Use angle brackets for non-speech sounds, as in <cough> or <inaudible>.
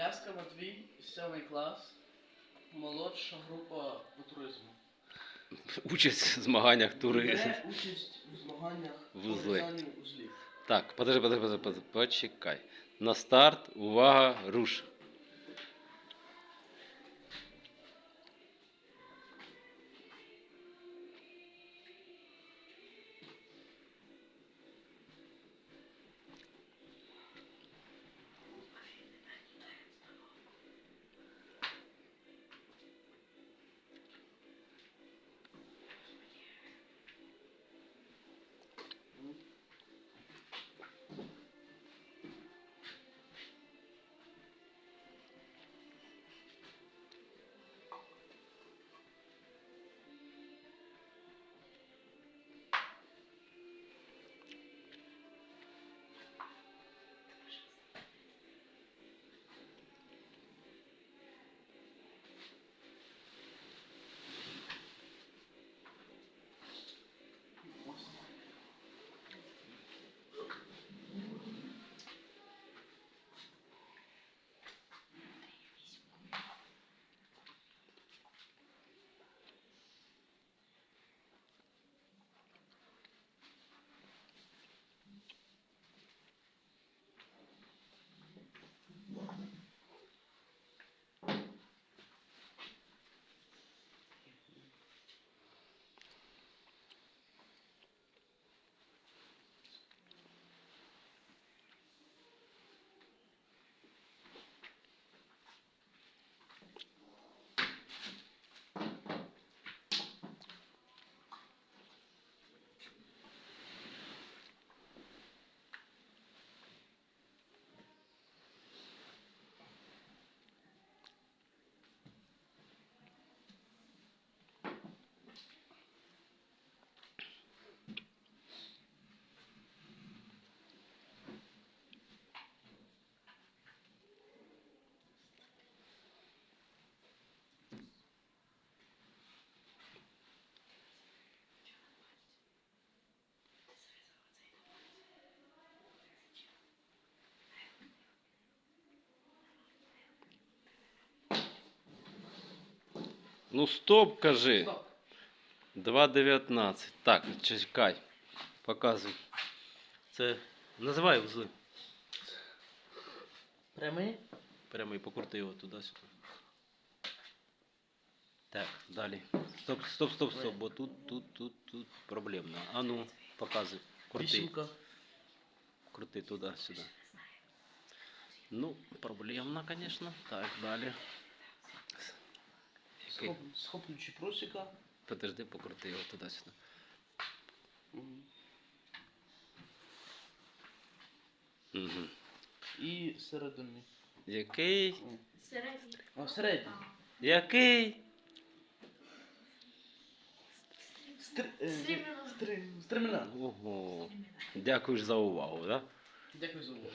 Ляска Матвій, 7 клас, молодша група по туризму. Участь в змаганнях туризму. Бере участь у змаганнях <laughs> Вузли. узлів. Так, подожди, подожди, подожди, подожди, почекай. На старт, увага, руш. Ну стоп, кажи. Стоп. 2.19. Так, чекай. Показуй. Це. Називай узли. Прямий. Прямо і покрути його туди-сюди. Так, далі. Стоп, стоп, стоп, стоп, бо тут, тут, тут, тут проблемно. А ну, показуй. Крути. Вісімка. Крути туди-сюди. Ну, проблемно, звісно. Так, далі. Схоп, схоплюючи прусика. Подожди, покрути його туди-сюди. Угу. І середини. Який? Середній. А середній. Який? Стр... е. Ого. Дякую ж за увагу, да? Дякую за увагу.